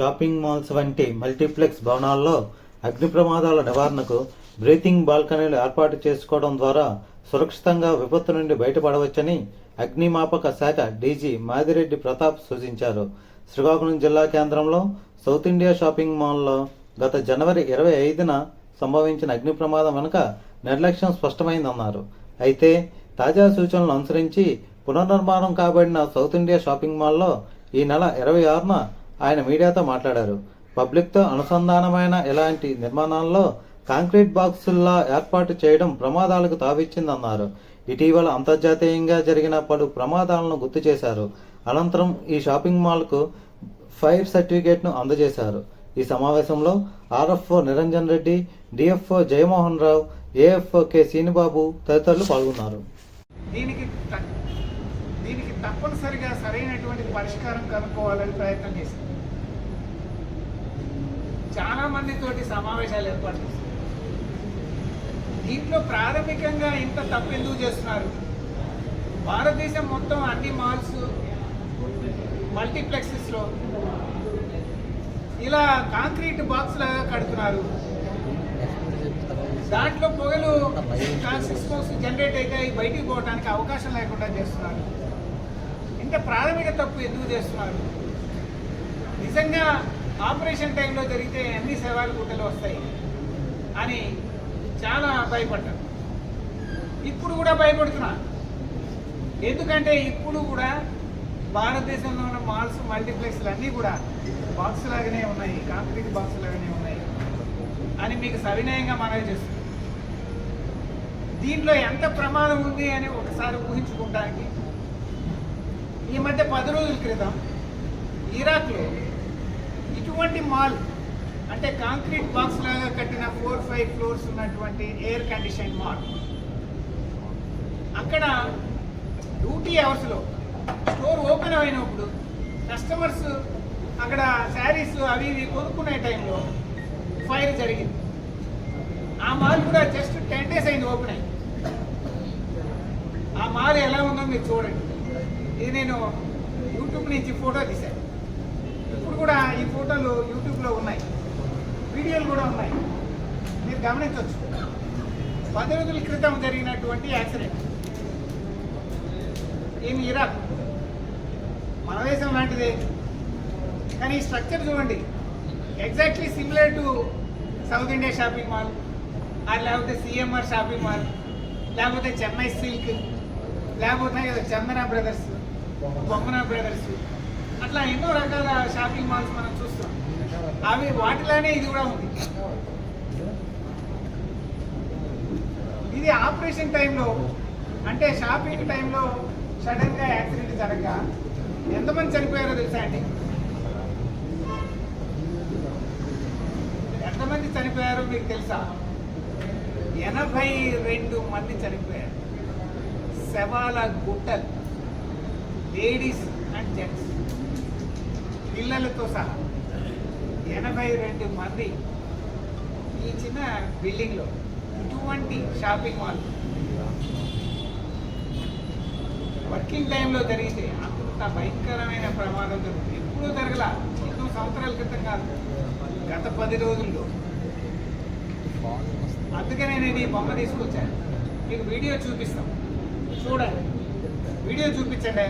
Shopping malls వంటి multiplex భవనాల్లో అగ్ని ప్రమాదాల నివారణకు బ్రీతింగ్ బాల్కనీలు ఏర్పాటు చేసుకోవడం ద్వారా సురక్షితంగా విపత్తు నుండి బయటపడవచ్చని అగ్నిమాపక శాఖ డీజీ మాదిరెడ్డి ప్రతాప్ సూచించారు. శ్రీకాకుళం జిల్లా కేంద్రంలో సౌత్ ఇండియా షాపింగ్ మాల్లో గత జనవరి ఇరవై ఐదున సంభవించిన అగ్ని ప్రమాదం వెనుక నిర్లక్ష్యం స్పష్టమైందన్నారు. అయితే తాజా సూచనలు అనుసరించి పునర్నిర్మాణం కాబడిన సౌత్ ఇండియా షాపింగ్ మాల్లో ఈ నెల ఇరవై ఆరున ఆయన మీడియాతో మాట్లాడారు. పబ్లిక్తో అనుసంధానమైన ఇలాంటి నిర్మాణాల్లో కాంక్రీట్ బాక్సుల్లా ఏర్పాటు చేయడం ప్రమాదాలకు తావిచ్చిందన్నారు. ఇటీవల అంతర్జాతీయంగా జరిగిన పలు ప్రమాదాలను గుర్తు చేశారు. అనంతరం ఈ షాపింగ్ మాల్కు ఫైర్ సర్టిఫికేట్ను అందజేశారు. ఈ సమావేశంలో RFO Niranjan Reddy DFO Jayamohan Rao AFO K Srinibabu తదితరులు పాల్గొన్నారు. దీనికి దీనికి తప్పనిసరిగా సరైనటువంటి పరిష్కారం కనుక్కోవాలని ప్రయత్నం చేశాం చాలా మందితోటి సమావేశాలు ఏర్పాటు చేశాం దీంట్లో ప్రాథమికంగా ఇంత తప్పు ఎందుకు చేస్తున్నారు? భారతదేశం మొత్తం అన్ని మాల్స్ మల్టీప్లెక్సెస్లో ఇలా కాంక్రీట్ బాక్స్ లాగా కడుతున్నారు. దాంట్లో పొగలు సిస్టమ్స్ జనరేట్ అయితే బయటికి పోవడానికి అవకాశం లేకుండా చేస్తున్నారు. ఇంత ప్రాథమిక తప్పు ఎందుకు చేస్తున్నారు? నిజంగా ఆపరేషన్ టైంలో జరిగితే అన్ని సేవలు గుట్టలు వస్తాయి అని చాలా భయపడ్డారు ఇప్పుడు కూడా భయపడుతున్నా. ఎందుకంటే ఇప్పుడు కూడా భారతదేశంలో ఉన్న మాల్స్ మల్టీప్లెక్స్లు అన్నీ కూడా బాక్స్ లాగానే ఉన్నాయి కాంక్రీట్ బాక్స్ లాగానే ఉన్నాయి అని మీకు సవినయంగా మనవి చేస్తుంది దీంట్లో ఎంత ప్రమాదం ఉంది అని ఒకసారి ఊహించుకోవడానికి ఈ మధ్య పది రోజుల క్రితం ఇరాక్లో ఇటువంటి మాల్ అంటే కాంక్రీట్ బాక్స్ లాగా కట్టిన ఫోర్ ఫైవ్ ఫ్లోర్స్ ఉన్నటువంటి ఎయిర్ కండిషన్ మాల్. అక్కడ డ్యూటీ అవర్స్లో స్టోర్ ఓపెన్ అయినప్పుడు కస్టమర్స్ అక్కడ శారీస్ అవి ఇవి కొనుక్కునే టైంలో ఫైర్ జరిగింది. ఆ మాల్ కూడా జస్ట్ టెన్ డేస్ అయింది ఓపెన్ అయింది ఆ మాల్ ఎలా ఉందో మీరు చూడండి. ఇది నేను యూట్యూబ్ నుంచి ఫోటో తీశాను. ఇప్పుడు కూడా ఈ ఫోటోలు యూట్యూబ్లో ఉన్నాయి. వీడియోలు కూడా ఉన్నాయి. మీరు గమనించవచ్చు. పది రోజుల క్రితం జరిగినటువంటి యాక్సిడెంట్ ఇన్ ఇరాక్ మన దేశం లాంటిదే. కానీ ఈ స్ట్రక్చర్ చూడండి. Exactly similar to South India shopping mall అది లేకపోతే సిఎంఆర్ షాపింగ్ మాల్ లేకపోతే చెన్నై సిల్క్ లేకపోతే కదా చందన బ్రదర్స్ బొమ్మన బ్రదర్స్. అట్లా ఎన్నో రకాల షాపింగ్ మాల్స్ మనం చూస్తాం అవి వాటిలానే ఇది కూడా ఉంది. ఇది ఆపరేషన్ టైంలో అంటే షాపింగ్ టైంలో సడన్గా యాక్సిడెంట్ జరగగా ఎంతమంది చనిపోయారో తెలుసా అండి? ఎంతమంది చనిపోయారో మీకు తెలుసా? ఎనభై రెండు మంది చనిపోయారు. శవాల గుట్టలు. Ladies and gents. పిల్లలతో సహా ఎనభై రెండు మంది ఈ చిన్న బిల్డింగ్లో ఇటువంటి షాపింగ్ మాల్ వర్కింగ్ టైంలో జరిగితే అంత భయంకరమైన ప్రమాదం జరుగుతుంది. ఎప్పుడూ జరగల ఎన్నో సంవత్సరాల క్రితం కాదు. గత పది రోజుల్లో. అందుకనే నేను ఈ బొమ్మ తీసుకొచ్చాను. మీకు వీడియో చూపిస్తాం. చూడండి. వీడియో చూపించండి.